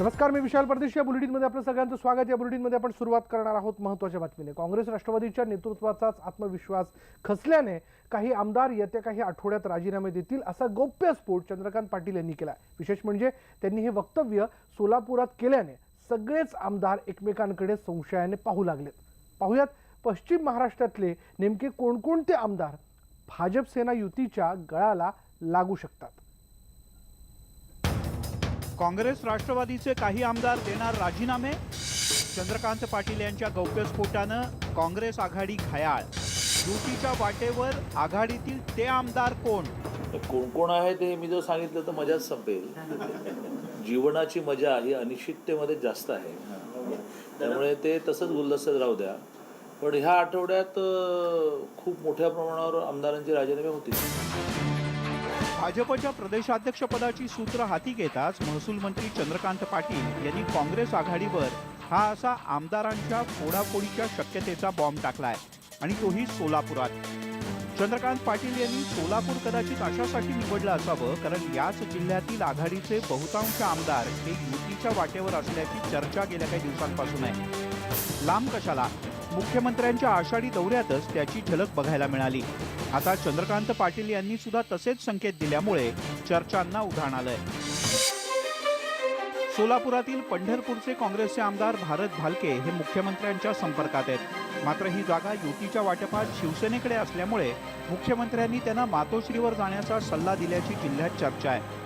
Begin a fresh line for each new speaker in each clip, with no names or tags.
नमस्कार मी विशाल परदेश या बुलेटिनमध्ये आपलं सगळ्यांचं स्वागत या बुलेटिनमध्ये आपण सुरुवात करणार आहोत महत्त्वाच्या बातमीने काँग्रेस राष्ट्रवादीच्या नेतृत्वाचाच आत्मविश्वास खसल्याने काही आमदार येत्या काही आठवड्यात राजीनामे देतील असा स्फोट चंद्रकांत पाटील यांनी केला विशेष म्हणजे त्यांनी हे वक्तव्य सोलापुरात केल्याने सगळेच आमदार एकमेकांकडे संशयाने पाहू लागलेत पाहूयात पश्चिम महाराष्ट्रातले नेमके कोणकोणते आमदार भाजप सेना युतीच्या गळाला लागू शकतात काँग्रेस राष्ट्रवादीचे काही आमदार देणार राजीनामे चंद्रकांत पाटील यांच्या गौप्यस्फोटानं काँग्रेस आघाडी घायाळ युतीच्या वाटेवर आघाडीतील ते आमदार कोण
कोण कोण आहे ते मी जर सांगितलं तर मजाच संपेल जीवनाची मजा ही अनिश्चिततेमध्ये जास्त आहे त्यामुळे ते तसंच गुलदस्त राहू द्या पण ह्या आठवड्यात खूप मोठ्या प्रमाणावर आमदारांचे राजीनामे होते
भाजपच्या प्रदेशाध्यक्षपदाची सूत्र हाती घेताच महसूल मंत्री चंद्रकांत पाटील यांनी काँग्रेस आघाडीवर हा असा आमदारांच्या फोडाफोडीच्या शक्यतेचा बॉम्ब टाकलाय आणि तोही सोलापुरात चंद्रकांत पाटील यांनी सोलापूर कदाचित अशासाठी निवडलं असावं कारण याच जिल्ह्यातील आघाडीचे बहुतांश आमदार हे युतीच्या वाटेवर असल्याची चर्चा गेल्या काही दिवसांपासून आहे लांब कशाला मुख्यमंत्र्यांच्या आषाढी दौऱ्यातच त्याची झलक बघायला मिळाली आता चंद्रकांत पाटील यांनी सुद्धा तसेच संकेत दिल्यामुळे चर्चांना उधाण आलंय सोलापुरातील पंढरपूरचे काँग्रेसचे आमदार भारत भालके हे मुख्यमंत्र्यांच्या संपर्कात आहेत मात्र ही जागा युतीच्या वाटपात शिवसेनेकडे असल्यामुळे मुख्यमंत्र्यांनी त्यांना मातोश्रीवर जाण्याचा सल्ला दिल्याची जिल्ह्यात चर्चा आहे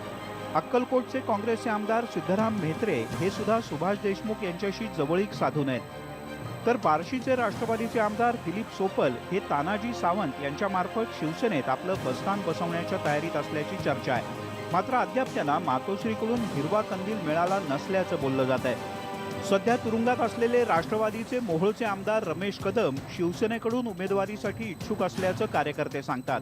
अक्कलकोटचे काँग्रेसचे आमदार सिद्धराम म्हेत्रे हे सुद्धा सुभाष देशमुख यांच्याशी जवळीक साधून आहेत तर बार्शीचे राष्ट्रवादीचे आमदार दिलीप सोपल हे तानाजी सावंत यांच्यामार्फत शिवसेनेत आपलं बस्तान बसवण्याच्या तयारीत असल्याची चर्चा आहे मात्र अद्याप त्यांना मातोश्रीकडून हिरवा कंदील मिळाला नसल्याचं बोललं जात आहे सध्या तुरुंगात असलेले राष्ट्रवादीचे मोहोळचे आमदार रमेश कदम शिवसेनेकडून उमेदवारीसाठी इच्छुक असल्याचं कार्यकर्ते सांगतात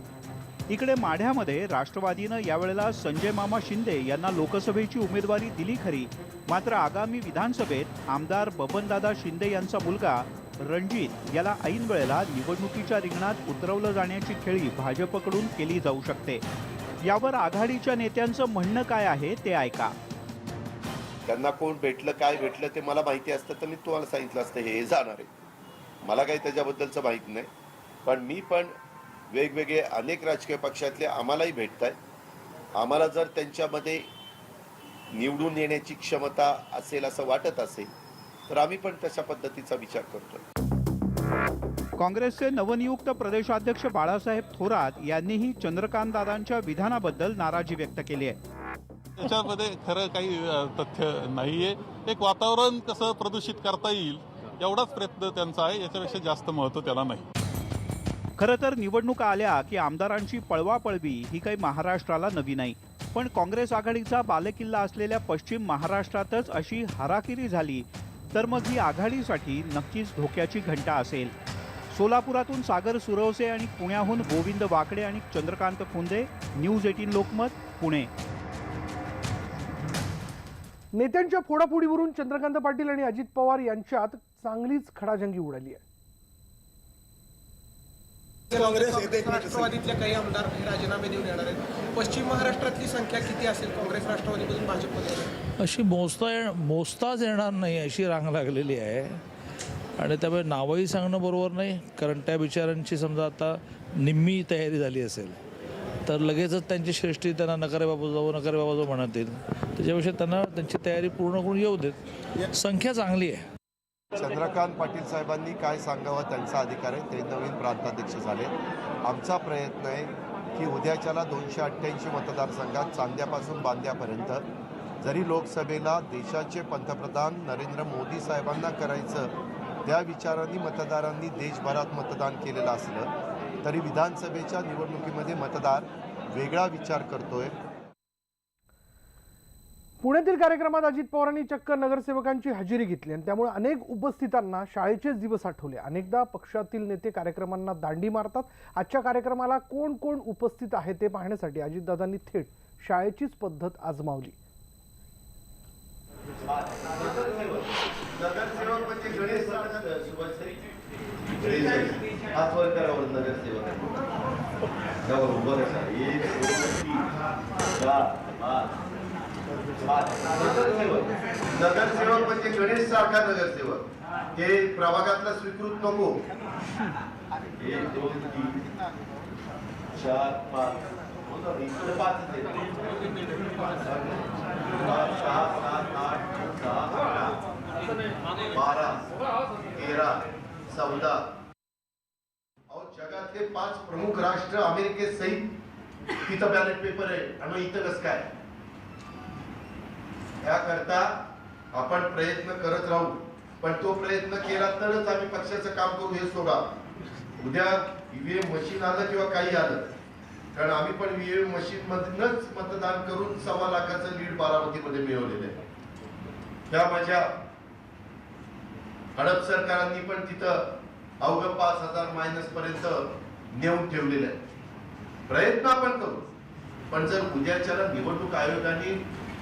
इकडे माढ्यामध्ये राष्ट्रवादीनं यावेळेला संजय मामा शिंदे यांना लोकसभेची उमेदवारी दिली खरी मात्र आगामी विधानसभेत आमदार बबनदादा शिंदे यांचा मुलगा रणजित याला ऐन वेळेला निवडणुकीच्या रिंगणात उतरवलं जाण्याची खेळी भाजपकडून केली जाऊ शकते यावर आघाडीच्या नेत्यांचं म्हणणं काय आहे ते ऐका
त्यांना कोण भेटलं काय भेटलं ते मला माहिती असतं तर मी तुम्हाला सांगितलं असतं हे जाणार आहे मला काही त्याच्याबद्दलचं माहीत नाही पण मी पण वेगवेगळे अनेक राजकीय पक्षातले आम्हालाही भेटत आहेत आम्हाला जर त्यांच्यामध्ये निवडून येण्याची क्षमता असेल असं वाटत असेल तर आम्ही पण तशा पद्धतीचा विचार करतो
काँग्रेसचे नवनियुक्त प्रदेशाध्यक्ष बाळासाहेब थोरात यांनीही दादांच्या विधानाबद्दल नाराजी व्यक्त केली आहे
त्याच्यामध्ये खरं काही तथ्य नाहीये एक वातावरण कसं प्रदूषित करता येईल एवढाच प्रयत्न त्यांचा आहे याच्यापेक्षा जास्त महत्व त्याला नाही
खरं तर निवडणुका आल्या की आमदारांची पळवापळवी ही काही महाराष्ट्राला नवी नाही पण काँग्रेस आघाडीचा बालेकिल्ला असलेल्या पश्चिम महाराष्ट्रातच अशी हाराकिरी झाली तर मग ही आघाडीसाठी नक्कीच धोक्याची घंटा असेल सोलापुरातून सागर सुरवसे आणि पुण्याहून गोविंद वाकडे आणि चंद्रकांत खुंदे न्यूज एटीन लोकमत पुणे नेत्यांच्या फोडाफोडीवरून चंद्रकांत पाटील आणि अजित पवार यांच्यात चांगलीच खडाजंगी उडाली आहे
काही राजीनामे येणार आहेत पश्चिम महाराष्ट्रातली संख्या किती असेल काँग्रेस
अशी मोजता येण मोजताच येणार नाही अशी रांग लागलेली आहे आणि त्यामुळे नावही सांगणं बरोबर नाही कारण त्या बिचारांची समजा आता निम्मी तयारी झाली असेल तर लगेचच त्यांची श्रेष्ठी त्यांना नकारे बाबू जाऊ नकारे बाबा जाऊ म्हणतील त्याच्यापेक्षा त्यांना त्यांची तयारी पूर्ण करून येऊ देत संख्या चांगली आहे
चंद्रकांत पाटील साहेबांनी काय सांगावं त्यांचा अधिकार आहे ते नवीन प्रांताध्यक्ष झाले आमचा प्रयत्न आहे की उद्याच्याला दोनशे अठ्ठ्याऐंशी मतदारसंघात चांद्यापासून बांद्यापर्यंत जरी लोकसभेला देशाचे पंतप्रधान नरेंद्र मोदी साहेबांना करायचं त्या विचारांनी मतदारांनी देशभरात मतदान केलेलं असलं तरी विधानसभेच्या निवडणुकीमध्ये मतदार वेगळा विचार करतोय
पुण्यातील कार्यक्रमात अजित पवारांनी चक्क नगरसेवकांची हजेरी घेतली आणि त्यामुळे अनेक उपस्थितांना शाळेचेच दिवस आठवले अनेकदा पक्षातील नेते कार्यक्रमांना दांडी मारतात आजच्या कार्यक्रमाला कोण कोण उपस्थित आहे ते पाहण्यासाठी अजितदादांनी थेट शाळेचीच पद्धत आजमावली नगरसेवक म्हणजे गणेश सारखा नगरसेवक हे प्रभागातला स्वीकृत नको
एक दोन तीन चार पाच पाच पाच सहा सात आठ सहा बारा तेरा चौदा अहो जगातले पाच प्रमुख राष्ट्र अमेरिकेत सहित तिथं बॅलेट पेपर आहे आणि इथं कसं काय ह्याकरता आपण प्रयत्न करत राहू पण तो प्रयत्न केला तरच आम्ही पक्षाचं काम करू हे सोडा उद्या ईव्हीएम मशीन आलं किंवा काही आलं कारण आम्ही पण ईव्हीएम मशीन मधूनच मतदान करून सव्वा लाखाचं लीड बारामतीमध्ये मिळवलेलं आहे त्या माझ्या हडप सरकारांनी पण तिथं अवघं पाच हजार मायनस पर्यंत नेऊन ठेवलेलं आहे प्रयत्न आपण करू पण जर उद्याच्या निवडणूक आयोगाने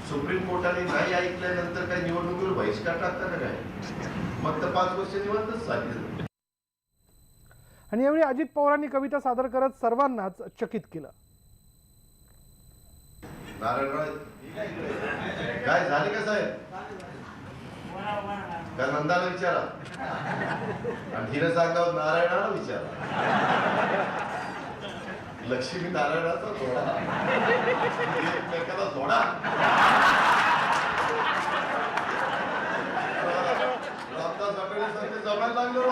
सुप्रीम कोर्टाने नाही ऐकल्यानंतर काय निवडणुकीवर बहिष्कार टाकता का काय मग तर पाच वर्ष निवडणूक
आणि यावेळी अजित पवारांनी कविता सादर करत सर्वांनाच चकित केलं
काय झाले का साहेब का नंदाला विचारा आणि सांगा नारायणाला विचारा लक्ष्मी नारायणाचा जोडा एकमेकाला जोडा रामदास लागलो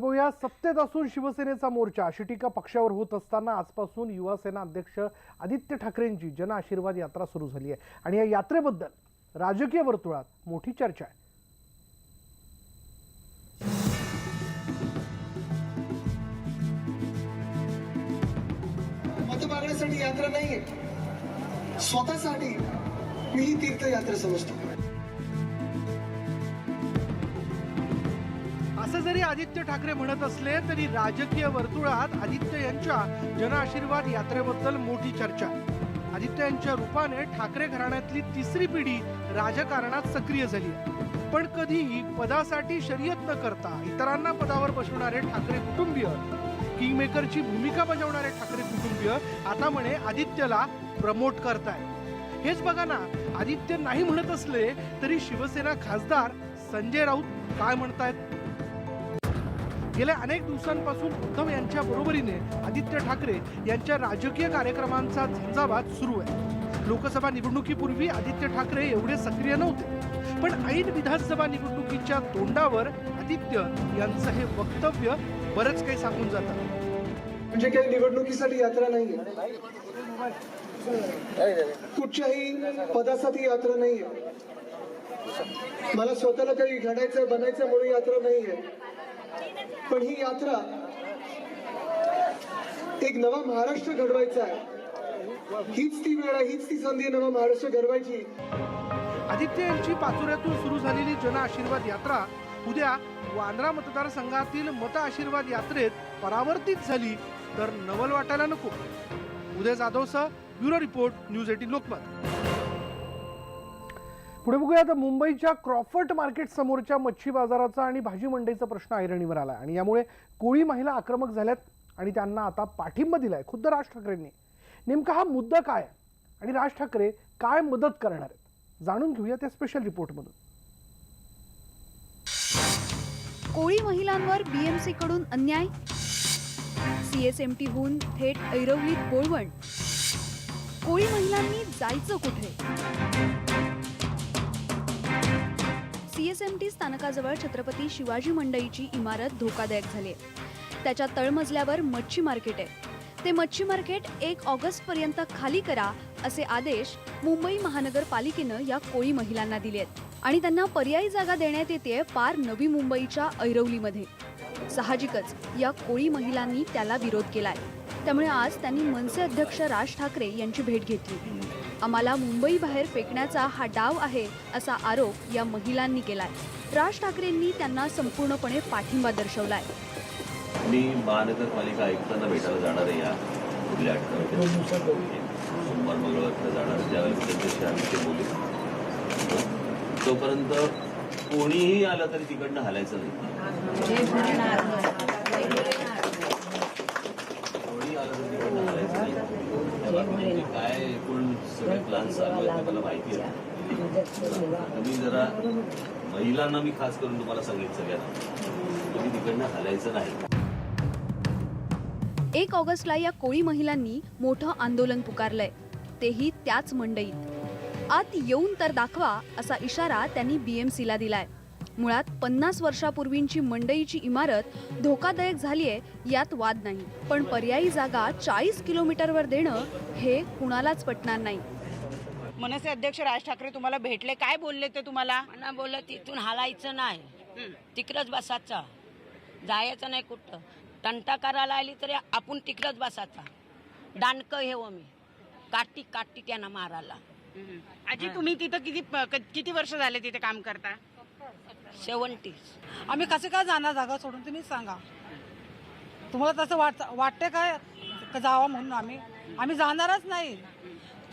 पुढे सत्तेत असून शिवसेनेचा मोर्चा अशी टीका पक्षावर होत असताना आजपासून युवासेना अध्यक्ष आदित्य ठाकरेंची जनआशीर्वाद यात्रा सुरू झाली आहे आणि या यात्रेबद्दल राजकीय वर्तुळात मोठी चर्चा आहे
मत मागण्यासाठी यात्रा नाहीये स्वतःसाठी मी तीर्थयात्रा समजतो
जरी आदित्य ठाकरे म्हणत असले तरी राजकीय वर्तुळात आदित्य यांच्या जनआशीर्वाद यात्रेबद्दल मोठी चर्चा आदित्य यांच्या रूपाने ठाकरे घराण्यातली तिसरी पिढी राजकारणात सक्रिय झाली पण कधीही पदासाठी शर्यत न करता इतरांना पदावर बसवणारे ठाकरे कुटुंबीय किंगमेकरची भूमिका बजावणारे ठाकरे कुटुंबीय आता म्हणे आदित्यला प्रमोट करताय हेच बघा ना आदित्य नाही म्हणत असले तरी शिवसेना खासदार संजय राऊत काय म्हणतायत गेल्या अनेक दिवसांपासून उद्धव यांच्या बरोबरीने आदित्य ठाकरे यांच्या राजकीय कार्यक्रमांचा झंझावात सुरू आहे लोकसभा निवडणुकीपूर्वी आदित्य ठाकरे एवढे सक्रिय नव्हते पण ऐन विधानसभा निवडणुकीच्या तोंडावर आदित्य यांचं हे वक्तव्य बरंच काही सांगून जातं
म्हणजे काही निवडणुकीसाठी यात्रा नाही कुठच्याही पदासाठी यात्रा नाही मला स्वतःला काही घडायचं बनायचं म्हणून यात्रा नाहीये पण ही यात्रा एक नवा महाराष्ट्र घडवायचा आहे हीच ती वेळ आहे हीच ती संधी नवा महाराष्ट्र घडवायची
आदित्य यांची पाचोऱ्यातून सुरू झालेली जन आशीर्वाद यात्रा उद्या वांद्रा मतदारसंघातील मत आशीर्वाद यात्रेत परावर्तित झाली तर नवल वाटायला नको Uday Jadhav bureau report news eighteen Lokmat पुढे बघूया आता मुंबईच्या क्रॉफर्ट मार्केट समोरच्या मच्छी बाजाराचा आणि भाजी मंडईचा प्रश्न ऐरणीवर आला आणि यामुळे कोळी महिला आक्रमक झाल्यात आणि त्यांना आता पाठिंबा दिलाय खुद्द राज ठाकरेंनी नेमका हा मुद्दा काय आणि राज ठाकरे काय मदत करणार आहेत जाणून घेऊया त्या स्पेशल रिपोर्टमधून
कोळी महिलांवर बीएमसी कडून अन्याय सीएसएमटी हून थेट ऐरवलीत बोळवण कोळी महिलांनी जायचं कुठे सीएसएमटी स्थानकाजवळ छत्रपती शिवाजी मंडईची इमारत धोकादायक झाली आहे त्याच्या तळमजल्यावर मच्छी मार्केट आहे ते मच्छी मार्केट एक पर्यंत खाली करा असे आदेश मुंबई महानगरपालिकेनं या कोळी महिलांना दिले आहेत आणि त्यांना पर्यायी जागा देण्यात येते पार नवी मुंबईच्या ऐरवलीमध्ये साहजिकच या कोळी महिलांनी त्याला विरोध केलाय त्यामुळे आज त्यांनी मनसे अध्यक्ष राज ठाकरे यांची भेट घेतली आम्हाला बाहेर फेकण्याचा हा डाव आहे असा आरोप या महिलांनी केलाय राज ठाकरेंनी त्यांना संपूर्णपणे पाठिंबा दर्शवलाय
मी महानगरपालिका आयुक्तांना भेटायला जाणार आहे या पुढल्या आठवड्यात सोमवार मंगळवारला जाणार त्यावेळी ते बोलू तोपर्यंत कोणीही आलं तरी तिकडनं हालायचं नाही प्लॅन चालू मला माहिती आहे तुम्ही जरा महिलांना मी खास करून तुम्हाला सांगितलं सगळ्यांना तुम्ही तिकडनं हलायचं नाही
एक ऑगस्टला या कोळी महिलांनी मोठं आंदोलन पुकारलंय तेही त्याच मंडईत आत येऊन तर दाखवा असा इशारा त्यांनी बीएमसीला दिलाय मुळात पन्नास वर्षापूर्वींची मंडईची इमारत धोकादायक झालीय यात वाद नाही पण पर्यायी जागा चाळीस किलोमीटरवर देणं हे कुणालाच पटणार नाही
मनसे अध्यक्ष राज ठाकरे तुम्हाला भेटले काय बोलले ते तुम्हाला
बोल बोललं तिथून हालायचं नाही तिकडच बसायचं जायचं नाही कुठं टंटा करायला आली तरी आपण तिकडच बसायचा दांडकं हेव हो मी काटी काटी त्यांना मारायला
आजी तुम्ही तिथं किती किती वर्ष झाले तिथे काम करता
सेवन्टी आम्ही कसं काय जाणार जागा सोडून तुम्ही सांगा तुम्हाला तसं वाट वाटते काय जावा म्हणून आम्ही आम्ही जाणारच नाही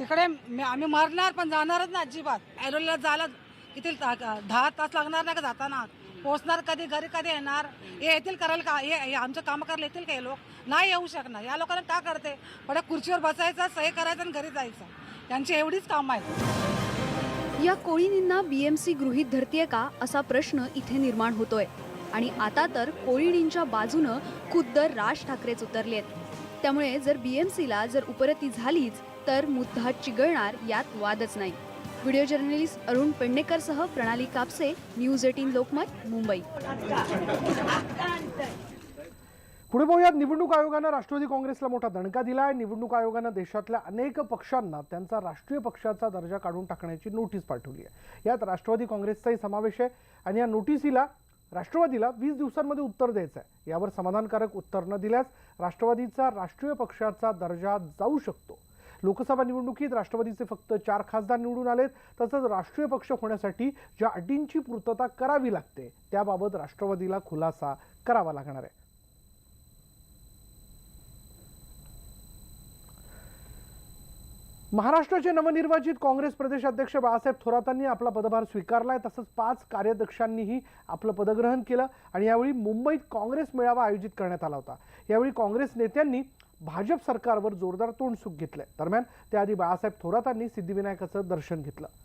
तिकडे आम्ही मरणार पण जाणारच ना अजिबात ऐरोलीला जायला किती दहा तास लागणार नाही का जाताना पोहोचणार कधी घरी कधी येणार हे येतील करायला का हे आमचं काम करायला येतील का हे लोक नाही येऊ शकणार या लोकांना का करते पण खुर्चीवर बसायचं सही करायचं आणि घरी जायचं त्यांची एवढीच काम आहेत
या कोळीणींना बीएमसी गृहित धरतीये का असा प्रश्न इथे निर्माण होतोय आणि आता तर कोळीणींच्या बाजूनं खुद्द राज ठाकरेच उतरलेत त्यामुळे जर बीएमसीला जर उपरती झालीच तर मुद्दा चिघळणार यात वादच नाही व्हिडिओ जर्नलिस्ट अरुण पेडणेकर सह प्रणाली कापसे न्यूज एटीन लोकमत मुंबई
पुढे बघूयात निवडणूक आयोगानं राष्ट्रवादी काँग्रेसला मोठा दणका दिला आहे निवडणूक आयोगानं देशातल्या अनेक पक्षांना त्यांचा राष्ट्रीय पक्षाचा दर्जा काढून टाकण्याची नोटीस पाठवली आहे यात राष्ट्रवादी काँग्रेसचाही समावेश आहे आणि या नोटीसीला राष्ट्रवादीला वीस दिवसांमध्ये उत्तर द्यायचं आहे यावर समाधानकारक उत्तर न दिल्यास राष्ट्रवादीचा राष्ट्रीय पक्षाचा दर्जा जाऊ शकतो लोकसभा निवडणुकीत राष्ट्रवादीचे फक्त चार खासदार निवडून आलेत तसंच राष्ट्रीय पक्ष होण्यासाठी ज्या अटींची पूर्तता करावी लागते त्याबाबत राष्ट्रवादीला खुलासा करावा लागणार आहे महाराष्ट्राचे नवनिर्वाचित काँग्रेस प्रदेशाध्यक्ष बाळासाहेब थोरातांनी आपला पदभार स्वीकारलाय तसंच पाच कार्याध्यक्षांनीही आपलं पदग्रहण केलं आणि यावेळी मुंबईत काँग्रेस मेळावा आयोजित करण्यात आला होता यावेळी काँग्रेस नेत्यांनी भाजप सरकारवर जोरदार तोंडसुख घेतलंय दरम्यान त्याआधी बाळासाहेब थोरातांनी सिद्धिविनायकाचं दर्शन घेतलं